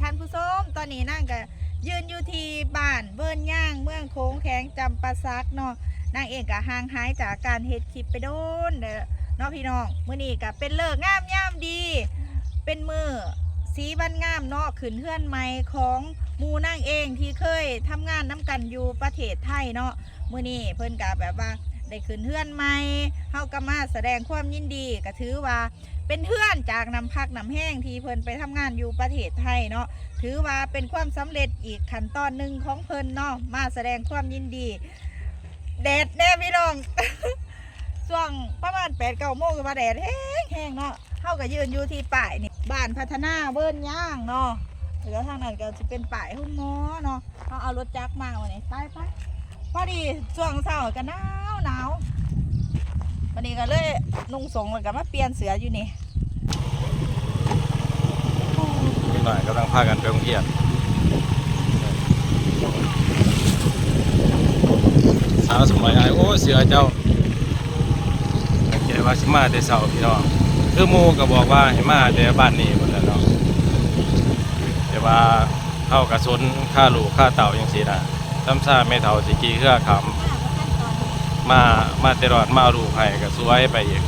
ท่านผู้ชมตอนนี้นั่งก็ยืนอยู่ที่บ้านเบิ้นย่างเมืองโค้งแข็งจำปาซักเนาะนางเอกก็ห่างหายจากการเฮ็ดคลิปไปโดนเด้อเนาะพี่น้องมื้อนี้ก็เป็นเลิกงามย่ามดี เป็นมือสีบันงามเนาะขึ้นเฮือนใหม่ของมูนางเองที่เคยทำงานน้ำกันอยู่ประเทศไทยเนาะมื้อนี้เพิ่นก็แบบว่าได้ขึ้นเฮือนใหม่เฮาก็มาแสดงความยินดีก็ถือว่า เป็นเพื่อนจากนำพักนำแห้งที่เพิ่นไปทำงานอยู่ประเทศไทยเนาะถือว่าเป็นความสำเร็จอีกขั้นตอนหนึ่งของเพิ่นเนาะมาแสดงความยินดีแดดแน่พี่น้อง ช่วงประมาณแปดเก้าโมงก็มาแดดแห้งแห้งเนาะเท่ากับยืนอยู่ที่ป่ายนี่บ้านพัฒนาเบิ้นย่างเนาะแล้วทางนั้นก็จะเป็นป่ายหุ้มหมอเนาะเขาเอารถจักรมาวันนี้ไปไปพอดีช่วงเช้าก็หนาวหนาว วันนี้ก็เลยนุ่งสงแล้วก็มาเปลี่ยนเสืออยู่นี่นิดหน่อยกำลังพากันไปโรงเรียนสาวสมัยไอ้ายโอ้เสือเจ้าแกว่าสิมาแต่เสาพี่น้องคือหมูก็บอกว่าให้มาแต่บ้านนี้หมดแล้วเนาะแต่ว่าเข้ากระสุนค่าลูกค่าเต่าอย่างสีนะซ้ำซ่าไม่เท่าสิกีเครือขำ มามาแต่รอดมาเอาลูกให้ก็สวยไปอีก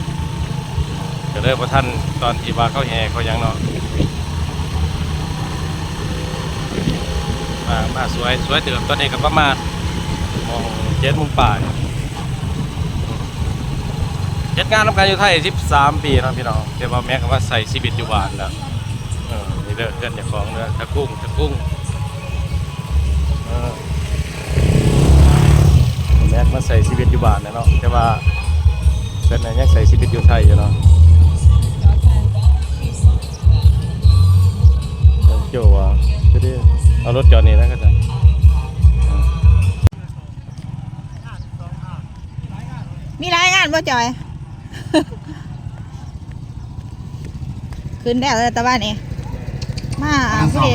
ก็เลยพอท่านตอนที่ว่าเขาแห่เขายังเนาะมามาสวยสวยเติมตอนนี้ก็ประมาณมองเจ็ดมุมป่ายเจ็ดงานทำการอยู่ไทย13ปีนะพี่น้องแต่ว่าแม่ก็ว่าใส่ชีวิตอยู่บ้านแล้วเออนี่เด้อเพื่อนเจ้าของเด้อตะกุ้งตะกุ้ง ม่มาใส่ชีวิตอยู่บ้านแล้วเนาะแต่ว่าเพื่อนน่ะยังใส่ชีวิตอยู่ไทยอยู่เนาะเจ้าว่าจะได้เอารถจอดนี่แล้วก็จะมีรายงานบ่จอย ขึ้นแล้วเลยตะวันนี้มาผู้ดี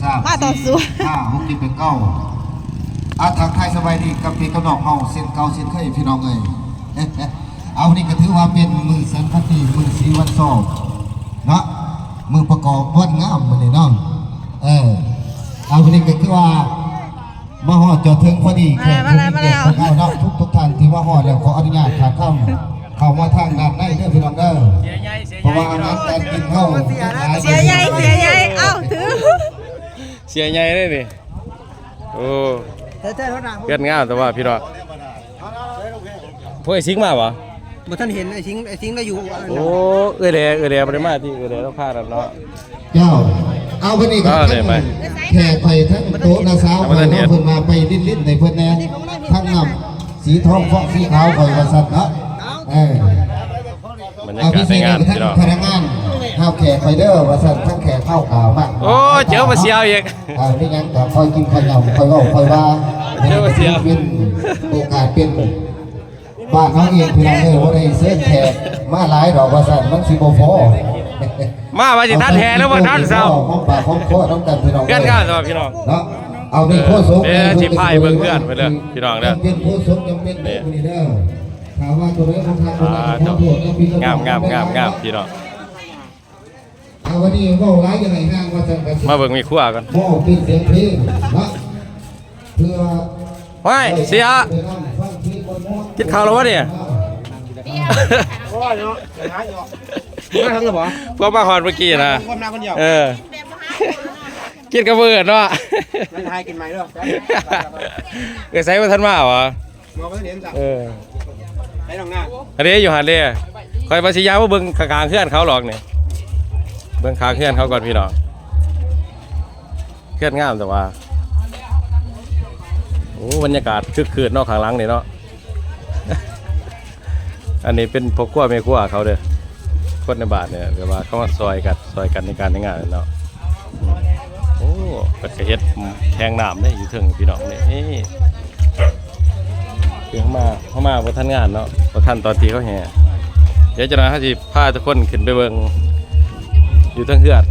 สามมาต่อสู้ห้าหกเจ็ดแปดเก้า อาทางไทยสบายดีกับพี่กับน้องเฮาเส้นเก่าเส้นเคยพี่น้องเอ้ยเอานี่ก็ถือว่าเป็นมือสันพัตีมือสีวันสอบเนาะมือประกอบวันงามมื้อนี้เนาะเออเอาวันนี้ก็คือว่ามาฮอดจอดถึงพอดีแขกมาแล้วมาแล้วผู้มีเกียรติของเราเนาะทุกทุกๆท่านที่มาฮอดแล้วขออนุญาตขาเข้าเข้ามาทางด้านในเด้อพี่น้องเด้อเสียใหญ่เสียเพราะว่าอาหารการกินเข้าเสียใหญ่เสียใหญ่เอ้าถือเสียใหญ่เลยนี่โอ้ เกิดงามแต่ว่าพี่น้องพวกไอ้สิงมาปะบ่ท่านเห็นไอ้ทิ้งไอ้ทิ้งได้อยู่โอ้เอ้ยเดเอ้ยเดบ่ได้มาที่เอ้ยเดต้องพากันเนาะเจ้าเอาไปนี่เอาเลยไปแขกไปทั้งโต๊ะนาสาวเอาไปไปเลยน้องเพิ่นมาไปลิ้นๆในเพิ่นแน่ทั้งนำสีทองฟอกสีขาวคอยว่าซั่นเนาะเออบรรยาเอากาพิศเศในษงานกับทั้งพี่น้องพนักงาน ข้าวแขกไปเด้อว่าซั่นทั้งแขกข้าวขาวมากโอ้เจ้ามาเสียวอีกอ่านี่ยังก็คอยกินคอยเหงาคอยเว้าคอยว่าเจ้ามาเสียวเป็นโอกาสเป็นบ้านเฮาเองพี่น้องเอ้ยบ่ได้เสื้อแขกมาหลายดอกว่าซั่นมันสิบ่พอมาว่าสิท่านแห่แล้วว่าท่านเศร้าของปากของคอน้ำกันพี่น้องเกิดงานแต่ว่าพี่น้องเนาะเอาเป็นโคศกเดี๋ยวสิพาให้เบิ่งเพื่อนไปเด้อพี่น้องเด้อเป็นโคศกยังเป็นเด้อคนนี้เด้อถามว่าตัวเรื่องของทางคนอ่านั้นขอโทษนะพี่น้องงามงามงามงามพี่น้อง เอาวันนี้เว่าร้ายยังไงห้างว่าจะกระมาเบิ่งมีครัวกันบ่เป็นเสียงเพลงเนาะเพื่อว้ายเสียไปนั่งฟังเพลงบนม้วนกินข้าวแล้ววะเนี่ยมาทางหรือเปล่าพวกมาฮอนเมื่อกี้นะความนาคนเดียวเออกินกระเบิดเนาะนายทายกินไหมด้วยเออใส่มาทันมาวะมองก็เห็นจ้ะเออไอ้น้องหน้าอันนี้อยู่หันเลยคอยมาสิยาว่าเบิ่งขางๆเพื่อนเขาหรอกเนี่ย เบิ่งขางเพื่อนเขาก่อนพี่น้องเพื่อนงามแต่ว่าโอ้บรรยากาศคึกคืนนอกข้างหลังนี่เนาะอันนี้เป็นพวกขั้วเมขั้วเขาเด้อคนในบาทเนี่ยเดี๋ยวว่าเขามาซอยกันซอยกันในการในงานเนาะโอ้เป็ดกระเฮ็ดแทงน้ำได้อยู่ถึงพี่น้องนี่ยนี่เพียงมาเข้ามาพอท่านงานเนาะพอท่านตอนที่เขาแห่เดี๋ยวจะนะเขาจะพาทุกคนขึ้นไปเบิ่ง อยู่ทั้งเฮือด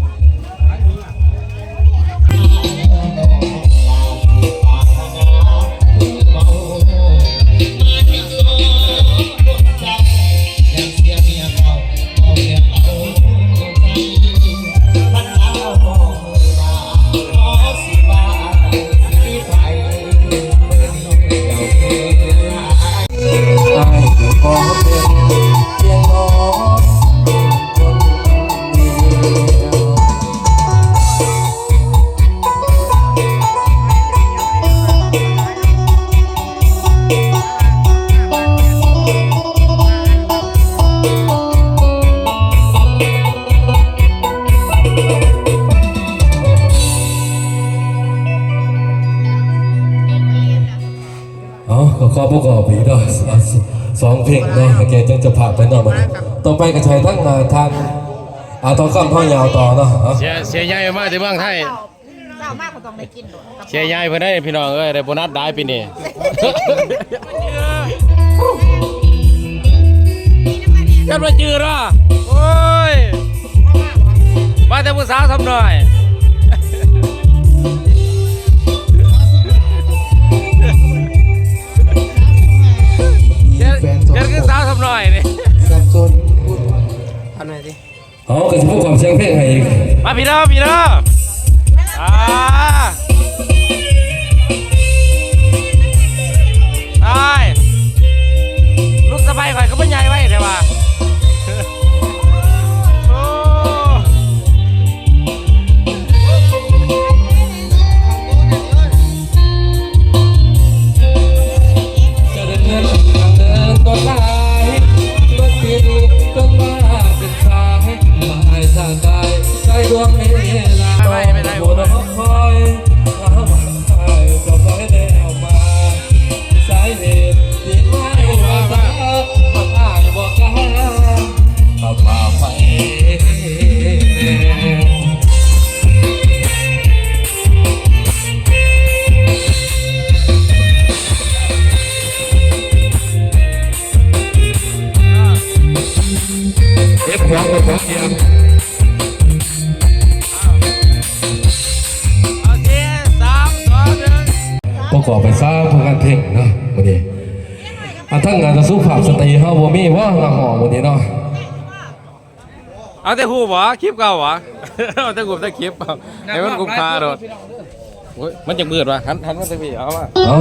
ประกอบอีกเนาะสองสองเพลงเนาะแกจังจะผ่านไปเนาะมันต่อไปก็ใช้ทั้งอ่าทางอาต่อข้ามท่อยาวต่อเนาะเอาเสียเสียใหญ่มาที่เมืองไทยเจ้าเจ้ามากกว่าต้องได้กินโดดกับเสียใหญ่เพิ่นได้พี่น้องเอ้ยได้โบนัสได้ปีนี้กันมาจือเหรอโอ้ยมาแต่ผู้สาวทำหน่อย เอาก็จะพูดความเสียงเพลงให้อีก มาพี่เด้อพี่เด้อ ประกอบไปซะเพื่อการเพลงเนาะวันนี้อันทั้งงานจะสู้ภาพสตรีเฮาบ่มีว่าละหอวันนี้เนาะเอาแต่หูบ่คลิปเก่าบ่เอาแต่หูแต่คลิปเอาให้มันคุ้มค่าโดดโอ้ยมันจะมืดว่ะหันหันมาทางพี่เอามาเอา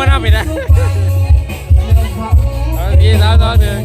มาทำอีกนะเอาสี่สามสองหนึ่ง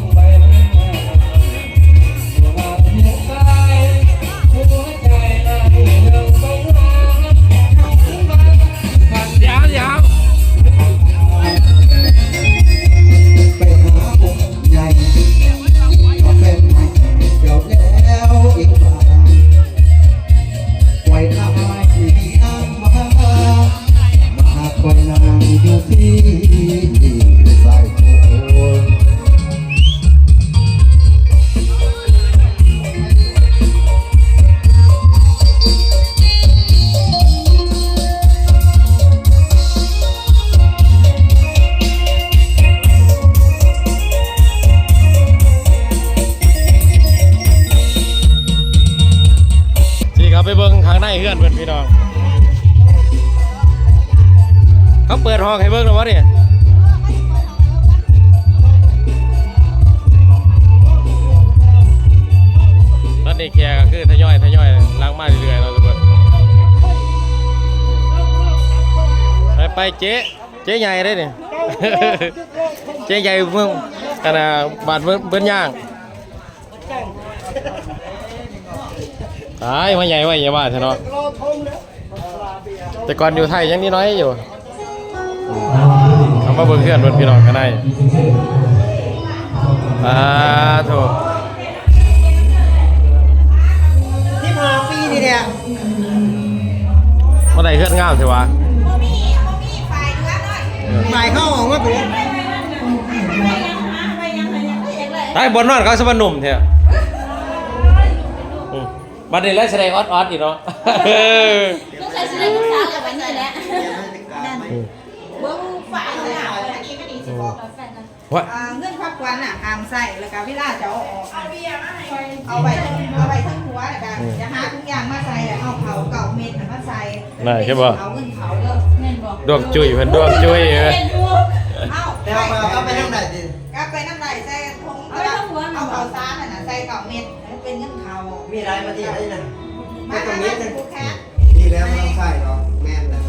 นนี้แขกก็คือทยอยทยอยล้างมาเรื่อยๆเราทุกคนไปไปเจ๊เจ๊ใหญ่ได้เนี่ยเจ๊ใหญ่เมืองขนาดบาดเบิ่งเบิ่นย่างตายมาใหญ่ไว้อย่าว่าเถอะเนาะแต่ก่อนอยู่ไทยยังนิดน้อยอยู่เอามาเบิ่งเพื่อนเบิ่งพี่น้องกันได้อ่าถที่ามใช่วะบ่มีบ่มีไฟเลือดหน่อยหมายเข้าออกว่าเป็นตายบนนอนเขาสมหนุ่มเถอะอืมบัดนี้แล้วแสดงออดออดอีกเนาะต้องใช้ชีวิตศึกษากับวันนี้แหละนั่นเบิ้งฝ่ายเนี่ยอันนี้ไม่ดีสิบอกแฟนนะว่าอ่าเงื่อนพักวันอะห้ามใส่แล้วก็เวลาจะเอาออกเอาเบียร์มาให้เอาไปเอาไปทั้งหัวแล้วก็จะหาทุกอย่างมาใส่แล้วเอาเผาเก่าเม็ดน่ะมาใส่ น่าใช่ป่ะเอาเงินเผาเด้อแม่นบอกดวงจุ้ยเพิ่นดวงจุ้ยเอ้ยเป็นดูเอาแต่ว่าก็ไปทางไหนดิกลับไปน้ำไหลใส่ทงเอาเผาซานน่ะนะใส่เก่าเม็ดให้เป็นเงินเผามีอะไรมาที่ไหนนะมไม่ตรงนี้จะผูกแขนดีแล้วไม่ต้องใส่หรอกแม่นนะ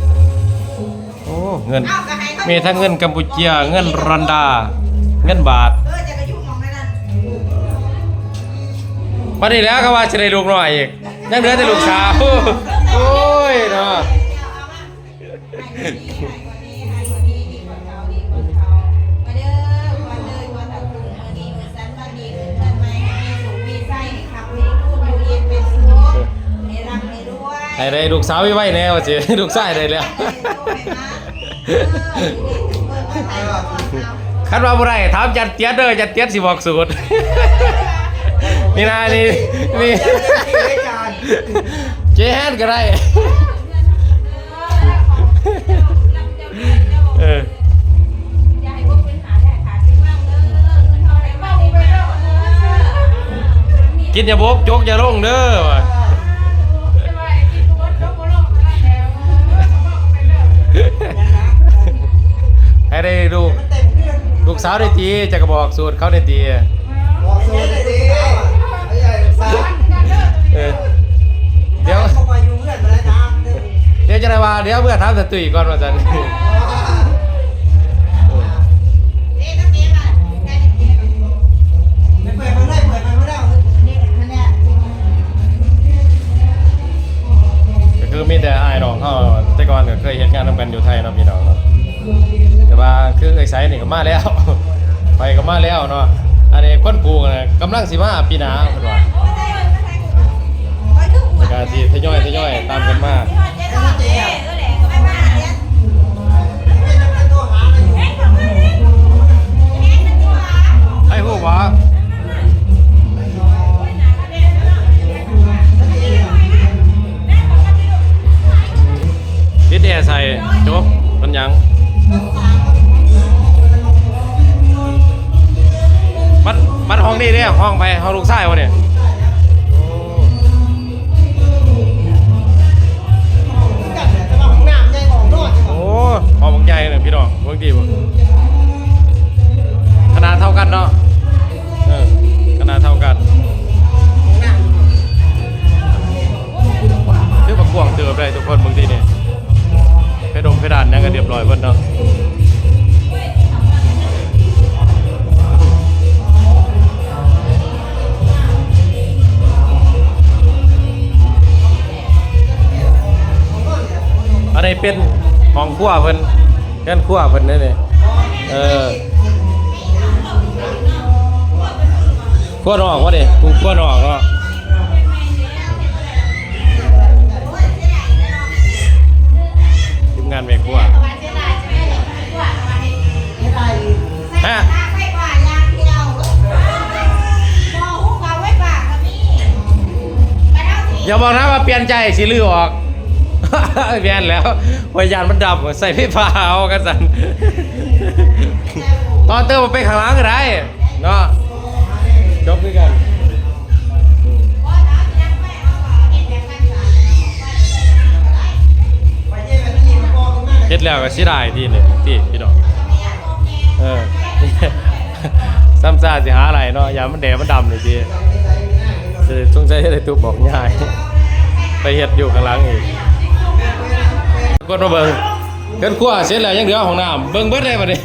โอ้เงินเอากระให้เขามีทั้งเงินกัมพูเชียเงินรันดา เงินบาทเออจะกระยุ่งมองนั่นน่ะมาดีแล้วก็ว่าจะได้ลูกน้อยอีกยังเหลือแต่ลูกสาว โอ้ยเนาะให้ได้ลูกสาวไว้แน่ว่าสิลูกชายได้แล้วคันว่าบ่ได้ถามจัดเตียดเด้อจัดเตียดสิบอกสูตรนี่นะนี่นี่ เจแฮนก็ได้ เออกินอย่าบกจกอย่าลงเด้อว่ะให้ได้ลูกลูกสาวได้ตีจะกระบอกสูตรเขาได้ตีบอกโซ่เลยดิไจะได้ว่าเดี๋ยวเมื่อถามสตุยก่อนว่าจันคือมีแต่อายน้องเขาแต่ก่อนก็เคยเห็นงานทำกันอยู่ไทยเนาะพี่น้องเนาะแต่ว่าคือไอ้ไซนี่ก็มาแล้ว ไปก็มาแล้วเนาะอันนี้คนปลูกนะกำลังสิมาปีหนาเพิ่นว่าการที่ทยอยทยอยตามกันมาใวะติดแอร์ใส่จบมันยังบัดบันห้องนี้เนี่ยห้องไปห้องลูกชายวะเนี่ย อยเพิ่นเนาะอันนี้เป็นห้องครัวเพิ่นเรือนครัวเพิ่นนี่นี่เออครัวนอกวะดิกูครัวนอกเนาะ อย่าบอกนะว่าเปลี่ยนใจสิลือออกเปลี่ยนแล้ววิญญาณมันดำใส่พี่ฟ้าเอากันสันตอนเติมไปข้างหลังก็ได้เนาะจบด้วยกันเฮ็ดแล้วก็สิได้ที่นี่ที่พี่น้องเออซ้ำซ่าสิหาอะไรเนาะอย่ามันแดดมันดำเลยที จะสงสัยจะได้ตุบบอกง่าย ไปเฮ็ดอยู่ข้างหลังอีกกดมาเบิ่งเกินขั้วเสร็จแล้วยังเหลือห้องน้ำเบิ่งเบิดได้บ่ดิ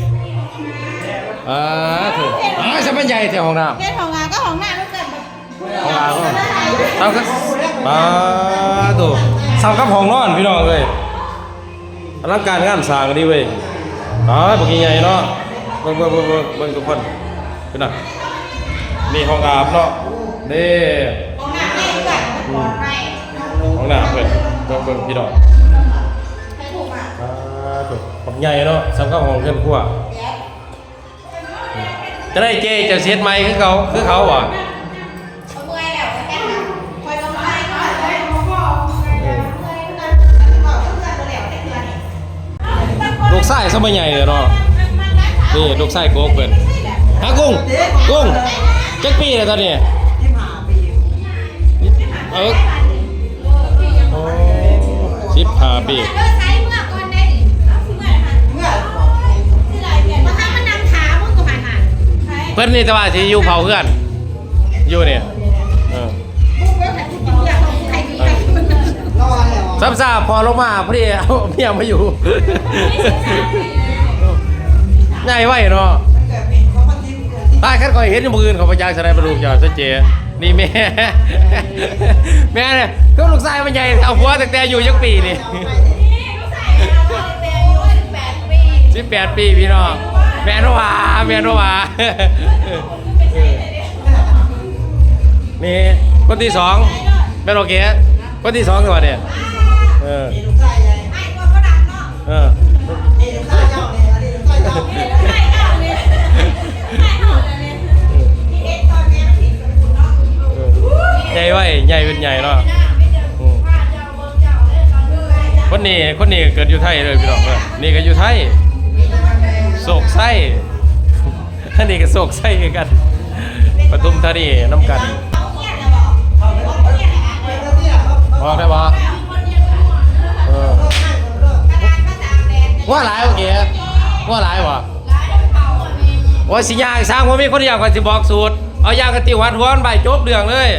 อ่าถูกอ่าสมันใหญ่แถวห้องน้ำเฮ็ดของงานก็ของงานลูกเกิดห้องน้ำก็เท่ากับป้าถูกเท่ากับห้องนอนพี่น้องเลยอลังการงานสร้างดีเว้ยอ๋อบักใหญ่เนาะเบิ่งเบิ่งเบิ่งเบิ่งเบิ่งทุกคนพี่น้องนี่ห้องอาบเนาะ นี่ของงานให้เกิดบอกให้ห้องน้ำเพิ่นเบิ่งเบิ่งพี่น้องให้ถูกอะอ่าถูกผมใหญ่เนาะสำคัญของเพื่อนครัวจะได้เจจะเสียดไหมคือเขาคือเขาอะเอาเมื่อยแล้วแค่นั้นคอยลงให้คอยเลยพ่อเมื่อยเพื่อนบอกเพื่อนตัวแล้วได้เพื่อนนี่ลูกไส้สมัยใหญ่เลยเนาะนี่ลูกไส้โกกเพิ่นฮะกุ้งกุ้งจักปีเลยตอนนี้ที่ผ่าปี เออโอ้สิบห้าปีกเพื่อนได้ดิเอาเมื่อยหันเมื่อบอกที่ไรเปลี่ยนมาทำมันนำขามึงก็หันหันใช่เพิ่นนี่แต่ว่าสิอยู่เผาเพื่อนอยู่เนี่ยเออมึงเลิกหันกูกินเบียร์ของใครดีใครซับซ่าพอลงมาพอดีเอาเมียมาอยู่ง่ายไว้เนาะตายคันคอยเห็นอยู่มืออื่นเขาพยายแสดงเป็นลูกเจ้าเสยเจ นี่แม่ แม่เนี่ยก็ลูกชายมันใหญ่เอาผัวตั้งแต่อยู่ยังปีนี่สิบแปดปีพี่น้องแม่นว่าแม่นว่านี่คนที่สองแม่นโอเคคนที่สองจังหวัดเนี่ยเออเออ ใหญ่ไว้ใหญ่เป็นใหญ่เนาะอืมคนนี้คนนี้เกิดอยู่ไทยเลยพี่น้องเออนี่ก็อยู่ไทยโศกไส้อันนี้ก็โศกไส้คือกันปทุมธานีน้ำกันบอกได้ปะเออว่าหลายโอเคว่าหลายวะว่าสิยางสร้างว่ามีคนอยากกว่สิบอกสูตร เอายางกระติวัดวมันใบจบเรื่องเลย